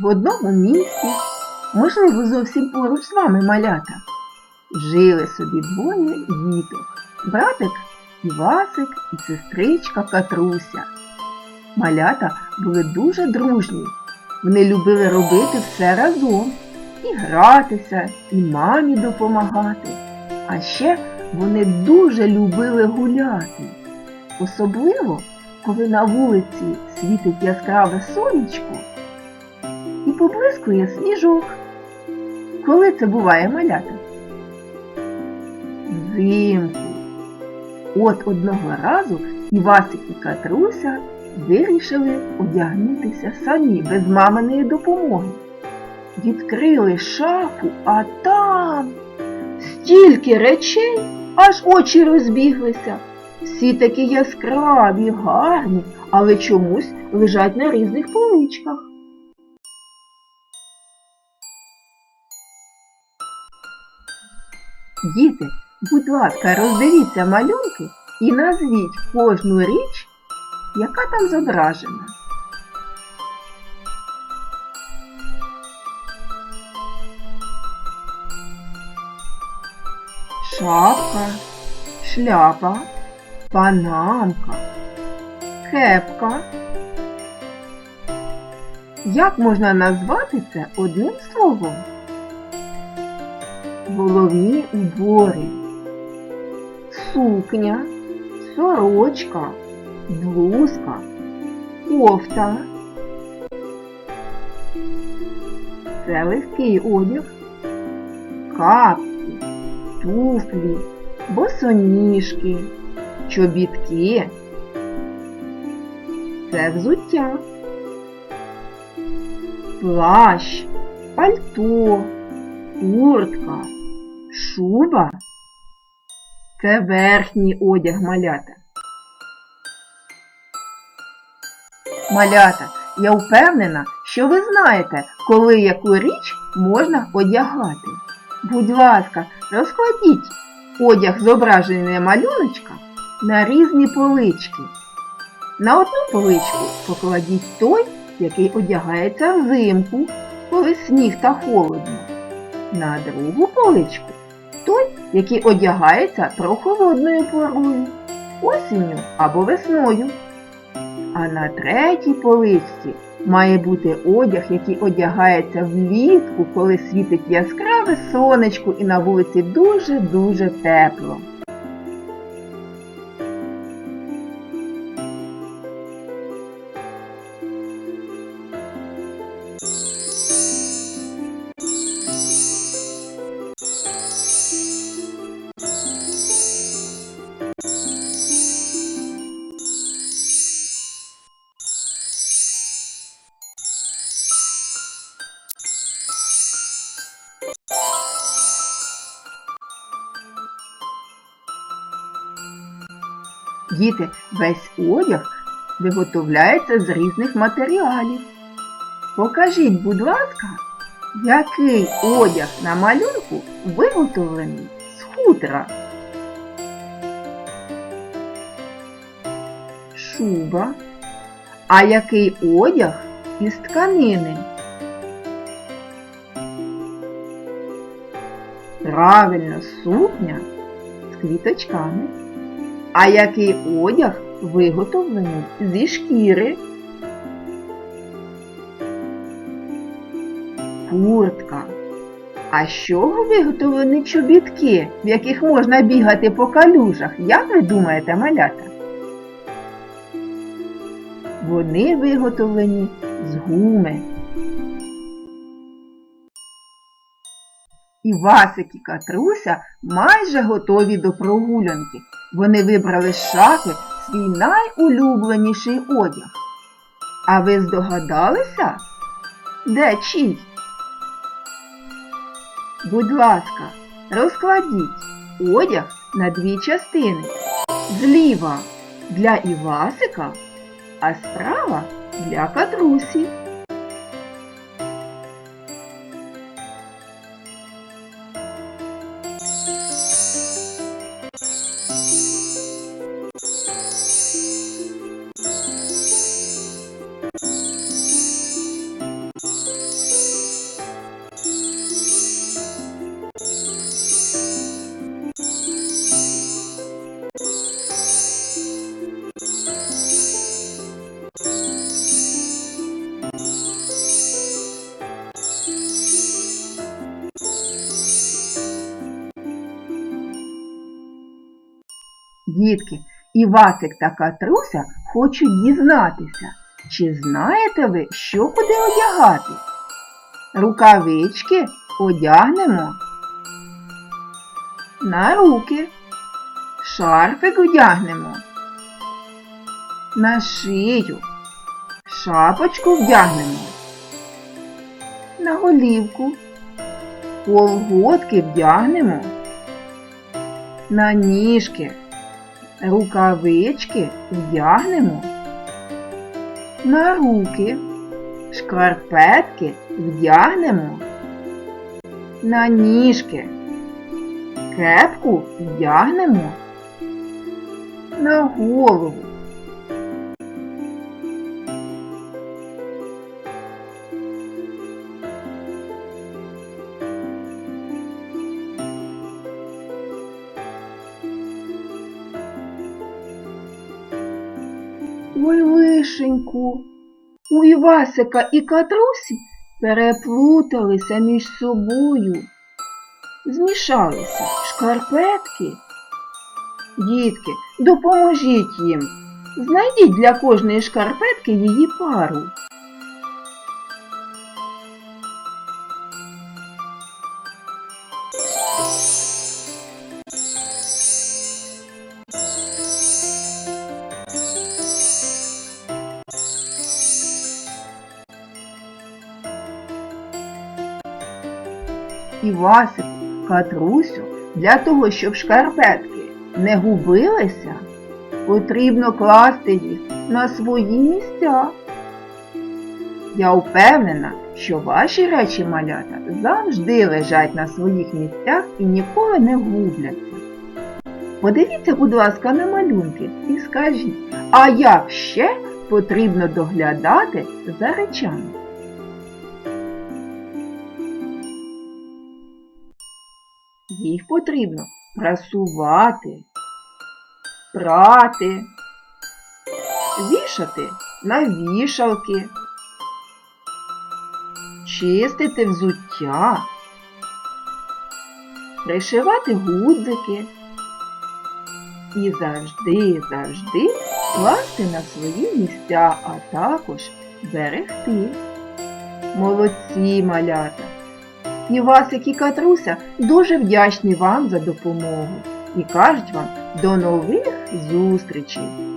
в одному місті, можливо, зовсім поруч з вами малята, жили собі двоє діток, братик Івасик і сестричка Катруся. Малята були дуже дружні. Вони любили робити все разом і гратися, і мамі допомагати. А ще вони дуже любили гуляти. Особливо, коли на вулиці світить яскраве сонечко поблискує сніжок. Коли це буває малята? Взимку. От одного разу Івасик і Катруся вирішили одягнутися самі без маминої допомоги. Відкрили шафу, а там стільки речей, аж очі розбіглися. Всі такі яскраві, гарні, але чомусь лежать на різних поличках. Діти, будь ласка, роздивіться малюнки і назвіть кожну річ, яка там зображена. Шапка, шляпа, панамка, кепка. Як можна назвати це одним словом? Головні убори, сукня, сорочка, блузка, кофта. Це легкий одяг, капці, туфлі, босоніжки, чобітки. Це взуття, плащ, пальто, куртка, шуба. Це верхній одяг малята. Малята, я впевнена, що ви знаєте, коли яку річ можна одягати. Будь ласка, розкладіть одяг зображений малюночка на різні полички. На одну поличку покладіть той, який одягається взимку, коли сніг та холодно. На другу поличку той, який одягається прохолодною порою, осінню або весною. А на третій поличці має бути одяг, який одягається влітку, коли світить яскраве сонечко і на вулиці дуже-дуже тепло. Діти, весь одяг виготовляється з різних матеріалів. Покажіть, будь ласка, який одяг на малюнку виготовлений з хутра? Шуба. А який одяг із тканини? Правильно, сукня з квіточками. А який одяг виготовлений зі шкіри? Куртка. А з чого виготовлені чобітки, в яких можна бігати по калюжах? Як ви думаєте, малята? Вони виготовлені з гуми. І Васик і Катруся майже готові до прогулянки. Вони вибрали з шафи свій найулюбленіший одяг. А ви здогадалися? Де чий? Будь ласка, розкладіть одяг на дві частини. Зліва для Івасика, а справа для Катрусі. Дітки, Івасик та Катруся хочуть дізнатися, чи знаєте ви, що куди одягати? Рукавички одягнемо на руки, шарфик одягнемо на шию, шапочку вдягнемо на голівку, колготки вдягнемо на ніжки, рукавички вдягнемо на руки, шкарпетки вдягнемо на ніжки, кепку вдягнемо на голову. Ой, лишеньку, у Івасика і Катрусі переплуталися між собою. Змішалися шкарпетки. Дітки, допоможіть їм. Знайдіть для кожної шкарпетки її пару. Івасику, Катрусю, для того, щоб шкарпетки не губилися, потрібно класти їх на свої місця. Я впевнена, що ваші речі малята завжди лежать на своїх місцях і ніколи не губляться. Подивіться, будь ласка, на малюнки і скажіть, а як ще потрібно доглядати за речами? Їх потрібно прасувати, прати, вішати на вішалки, чистити взуття, пришивати гудзики і завжди, завжди класти на свої місця, а також берегти. Молодці малята! Івасик і Катруся дуже вдячні вам за допомогу і кажуть вам до нових зустрічей!